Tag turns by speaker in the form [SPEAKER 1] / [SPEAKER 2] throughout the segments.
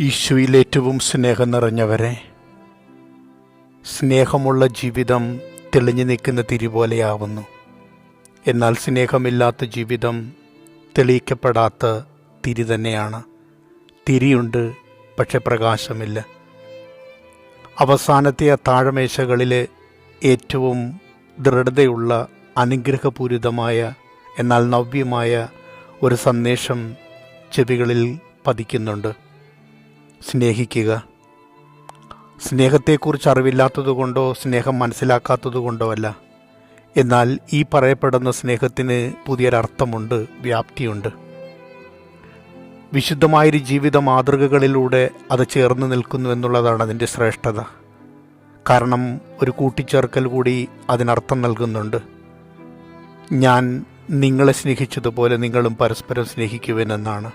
[SPEAKER 1] ഈശോയിൽ സ്നേഹം നിറഞ്ഞവരെ സ്നേഹമുള്ള ജീവിതം തെളിഞ്ഞു നിൽക്കുന്ന തിരി പോലെയാവുന്നു എന്നാൽ സ്നേഹമില്ലാത്ത ജീവിതം തെളിയിക്കപ്പെടാത്ത തിരി തന്നെയാണ്. തിരിയുണ്ട് പക്ഷെ പ്രകാശമില്ല. അവസാനത്തെ ആ താഴമേശകളിലെ ഏറ്റവും ദൃഢതയുള്ള അനുഗ്രഹപൂരിതമായ എന്നാൽ നവ്യമായ ഒരു സന്ദേശം ചെവികളിൽ പതിക്കുന്നുണ്ട്. സ്നേഹിക്കുക. സ്നേഹത്തെക്കുറിച്ച് അറിവില്ലാത്തതുകൊണ്ടോ സ്നേഹം മനസ്സിലാക്കാത്തതുകൊണ്ടോ അല്ല. എന്നാൽ ഈ പറയപ്പെടുന്ന സ്നേഹത്തിന് പുതിയൊരർത്ഥമുണ്ട് വ്യാപ്തിയുണ്ട്. വിശുദ്ധമായൊരു ജീവിത മാതൃകകളിലൂടെ അത് ചേർന്ന് നിൽക്കുന്നു എന്നുള്ളതാണ് അതിന്റെ ശ്രേഷ്ഠത. കാരണം ഒരു കൂട്ടിച്ചേർക്കൽ കൂടി അതിനർത്ഥം നൽകുന്നുണ്ട്. ഞാൻ നിങ്ങളെ സ്നേഹിച്ചതുപോലെ നിങ്ങളും പരസ്പരം സ്നേഹിക്കുവാനെന്നാണ്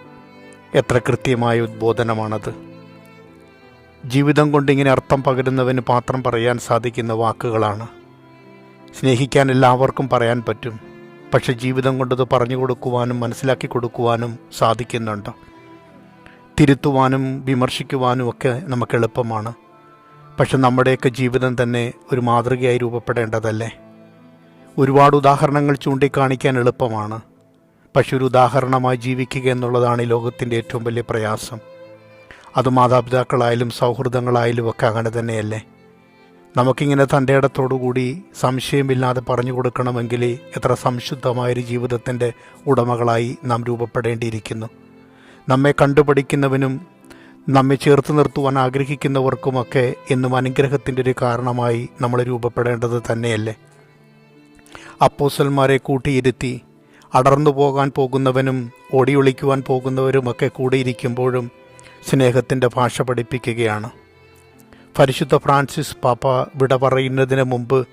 [SPEAKER 1] എത്ര കൃത്യമായ ഉദ്ബോധനമാണത്. ജീവിതം കൊണ്ട് ഇങ്ങനെ അർത്ഥം പകരുന്നവന് പാത്രം പറയാൻ സാധിക്കുന്ന വാക്കുകളാണ്. സ്നേഹിക്കാൻ എല്ലാവർക്കും പറയാൻ പറ്റും. പക്ഷെ ജീവിതം കൊണ്ടത് പറഞ്ഞു കൊടുക്കുവാനും മനസ്സിലാക്കി കൊടുക്കുവാനും സാധിക്കുന്നുണ്ട്. തിരുത്തുവാനും വിമർശിക്കുവാനും ഒക്കെ നമുക്ക് എളുപ്പമാണ്. പക്ഷെ നമ്മുടെയൊക്കെ ജീവിതം തന്നെ ഒരു മാതൃകയായി രൂപപ്പെടേണ്ടതല്ലേ? ഒരുപാട് ഉദാഹരണങ്ങൾ ചൂണ്ടിക്കാണിക്കാൻ എളുപ്പമാണ്. പക്ഷെ ഒരു ഉദാഹരണമായി ജീവിക്കുക എന്നുള്ളതാണ് ഈ ലോകത്തിന്റെ ഏറ്റവും വലിയ പ്രയാസം. അത് മാതാപിതാക്കളായാലും സൗഹൃദങ്ങളായാലും ഒക്കെ അങ്ങനെ തന്നെയല്ലേ? നമുക്കിങ്ങനെ തന്റെ ഇടത്തോടുകൂടി സംശയമില്ലാതെ പറഞ്ഞു കൊടുക്കണമെങ്കിൽ എത്ര സംശുദ്ധമായൊരു ജീവിതത്തിന്റെ ഉടമകളായി നാം രൂപപ്പെടേണ്ടിയിരിക്കുന്നു. നമ്മെ കണ്ടുപഠിക്കുന്നവനും നമ്മെ ചേർത്ത് നിർത്തുവാൻ ആഗ്രഹിക്കുന്നവർക്കുമൊക്കെ എന്നും അനുഗ്രഹത്തിന്റെ ഒരു കാരണമായി നമ്മൾ രൂപപ്പെടേണ്ടത് തന്നെയല്ലേ? അപ്പോസന്മാരെ കൂട്ടിയിരുത്തി അടർന്നു പോകാൻ പോകുന്നവനും ഓടിയൊളിക്കുവാൻ പോകുന്നവരുമൊക്കെ കൂടിയിരിക്കുമ്പോഴും സ്നേഹത്തിന്റെ ഭാഷ പഠിപ്പിക്കുകയാണ്. പരിശുദ്ധ ഫ്രാൻസിസ് പാപ്പ വിട പറയുന്നതിന് മുമ്പ്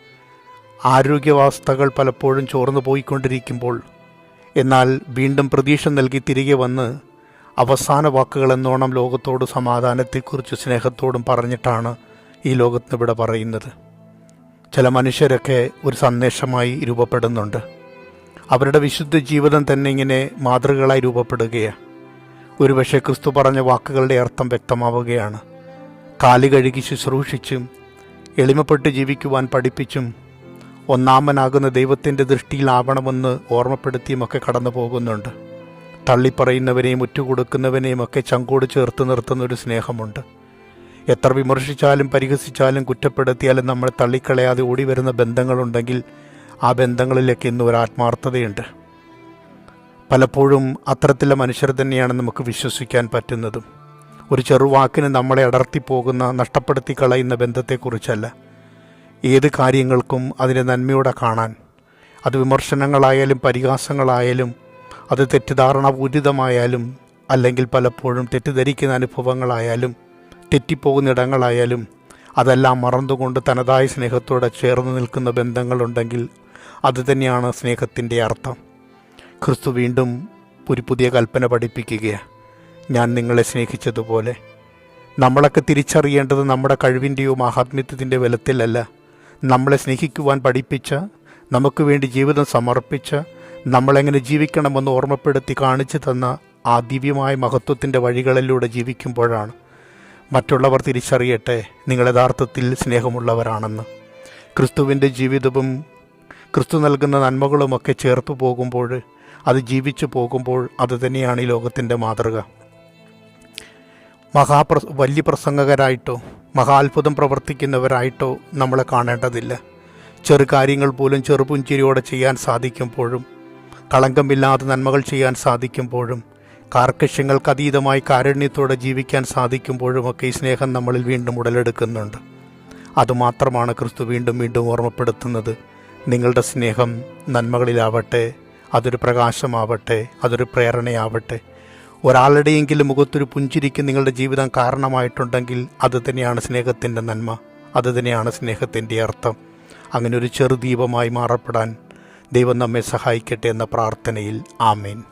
[SPEAKER 1] ആരോഗ്യവസ്ഥകൾ പലപ്പോഴും ചോർന്നു പോയിക്കൊണ്ടിരിക്കുമ്പോൾ എന്നാൽ വീണ്ടും പ്രതീക്ഷ നൽകി തിരികെ വന്ന് അവസാന വാക്കുകൾ എന്നോണം ലോകത്തോട് സമാധാനത്തെക്കുറിച്ച് സ്നേഹത്തോടും പറഞ്ഞിട്ടാണ് ഈ ലോകത്തിന് വിട പറയുന്നത്. ചില മനുഷ്യരൊക്കെ ഒരു സന്ദേശമായി രൂപപ്പെടുന്നുണ്ട്. അവരുടെ വിശുദ്ധ ജീവിതം തന്നെ ഇങ്ങനെ മാതൃകകളായി രൂപപ്പെടുകയാണ്. ഒരുപക്ഷെ ക്രിസ്തു പറഞ്ഞ വാക്കുകളുടെ അർത്ഥം വ്യക്തമാവുകയാണ്. കാലി കഴുകി ശുശ്രൂഷിച്ചും എളിമപ്പെട്ട് ജീവിക്കുവാൻ പഠിപ്പിച്ചും ഒന്നാമനാകുന്ന ദൈവത്തിന്റെ ദൃഷ്ടിയിലാവണമെന്ന് ഓർമ്മപ്പെടുത്തിയുമൊക്കെ കടന്നു പോകുന്നുണ്ട് തള്ളിപ്പറയുന്നവനെയും ഉറ്റുകൊടുക്കുന്നവനെയും ഒക്കെ ചങ്കോട് ചേർത്ത് നിർത്തുന്ന ഒരു സ്നേഹമുണ്ട്. എത്ര വിമർശിച്ചാലും പരിഹസിച്ചാലും കുറ്റപ്പെടുത്തിയാലും നമ്മൾ തള്ളിക്കളയാതെ ഓടി വരുന്ന ബന്ധങ്ങളുണ്ടെങ്കിൽ ആ ബന്ധങ്ങളിലേക്ക് ഇന്ന് ഒരു ആത്മാർത്ഥതയുണ്ട്. പലപ്പോഴും അത്തരത്തിലുള്ള മനുഷ്യർ തന്നെയാണ് നമുക്ക് വിശ്വസിക്കാൻ പറ്റുന്നതും. ഒരു ചെറുവാക്കിന് നമ്മളെ അടർത്തിപ്പോകുന്ന നഷ്ടപ്പെടുത്തി കളയുന്ന ബന്ധത്തെക്കുറിച്ചല്ല. ഏത് കാര്യങ്ങൾക്കും അതിനെ നന്മയോടെ കാണാൻ അത് വിമർശനങ്ങളായാലും പരിഹാസങ്ങളായാലും അത് തെറ്റിദ്ധാരണപൂരിതമായാലും അല്ലെങ്കിൽ പലപ്പോഴും തെറ്റിദ്ധരിക്കുന്ന അനുഭവങ്ങളായാലും തെറ്റിപ്പോകുന്ന ഇടങ്ങളായാലും അതെല്ലാം മറന്നുകൊണ്ട് തനതായ സ്നേഹത്തോടെ ചേർന്ന് നിൽക്കുന്ന ബന്ധങ്ങളുണ്ടെങ്കിൽ അത് തന്നെയാണ് സ്നേഹത്തിന്റെ അർത്ഥം. ക്രിസ്തു വീണ്ടും ഒരു പുതിയ കൽപ്പന പഠിപ്പിക്കുകയാണ് ഞാൻ നിങ്ങളെ സ്നേഹിച്ചതുപോലെ. നമ്മളൊക്കെ തിരിച്ചറിയേണ്ടത് നമ്മുടെ കഴിവിന്റെയോ മഹാത്മ്യത്തിന്റെ ബലത്തിലല്ല. നമ്മളെ സ്നേഹിക്കുവാൻ പഠിപ്പിച്ച നമുക്ക് വേണ്ടി ജീവിതം സമർപ്പിച്ച നമ്മളെങ്ങനെ ജീവിക്കണമെന്ന് ഓർമ്മപ്പെടുത്തി കാണിച്ചു തന്ന ആ ദിവ്യമായ മഹത്വത്തിന്റെ വഴികളിലൂടെ ജീവിക്കുമ്പോഴാണ്. മറ്റുള്ളവർ തിരിച്ചറിയട്ടെ നിങ്ങൾ യഥാർത്ഥത്തിൽ സ്നേഹമുള്ളവരാണെന്ന്. ക്രിസ്തുവിന്റെ ജീവിതവും ക്രിസ്തു നൽകുന്ന നന്മകളുമൊക്കെ ചേർത്ത് പോകുമ്പോൾ അത് ജീവിച്ചു പോകുമ്പോൾ അത് തന്നെയാണ് ഈ ലോകത്തിന്റെ മാതൃക. മഹാപ്ര വലിയ പ്രസംഗകരായിട്ടോ മഹാത്ഭുതം പ്രവർത്തിക്കുന്നവരായിട്ടോ നമ്മളെ കാണേണ്ടതില്ല. ചെറു കാര്യങ്ങൾ പോലും ചെറുപുഞ്ചിരിയോടെ ചെയ്യാൻ സാധിക്കുമ്പോഴും കളങ്കമില്ലാതെ നന്മകൾ ചെയ്യാൻ സാധിക്കുമ്പോഴും കാർക്കശ്യങ്ങൾക്ക് അതീതമായി കാരുണ്യത്തോടെ ജീവിക്കാൻ സാധിക്കുമ്പോഴുമൊക്കെ ഈ സ്നേഹം നമ്മളിൽ വീണ്ടും ഉടലെടുക്കുന്നുണ്ട്. അതുമാത്രമാണ് ക്രിസ്തു വീണ്ടും വീണ്ടും ഓർമ്മപ്പെടുത്തുന്നത്. നിങ്ങളുടെ സ്നേഹം നന്മകളിലാവട്ടെ. അതൊരു പ്രകാശമാവട്ടെ അതൊരു പ്രേരണയാവട്ടെ. ഒരാളുടെയെങ്കിലും മുഖത്തൊരു പുഞ്ചിരിക്ക് നിങ്ങളുടെ ജീവിതം കാരണമായിട്ടുണ്ടെങ്കിൽ അത് തന്നെയാണ് സ്നേഹത്തിന്റെ നന്മ അത് തന്നെയാണ് സ്നേഹത്തിന്റെ അർത്ഥം. അങ്ങനെ ഒരു ചെറുദീപമായി മാറപ്പെടാൻ ദൈവം നമ്മെ സഹായിക്കട്ടെ എന്ന പ്രാർത്ഥനയിൽ ആമേൻ.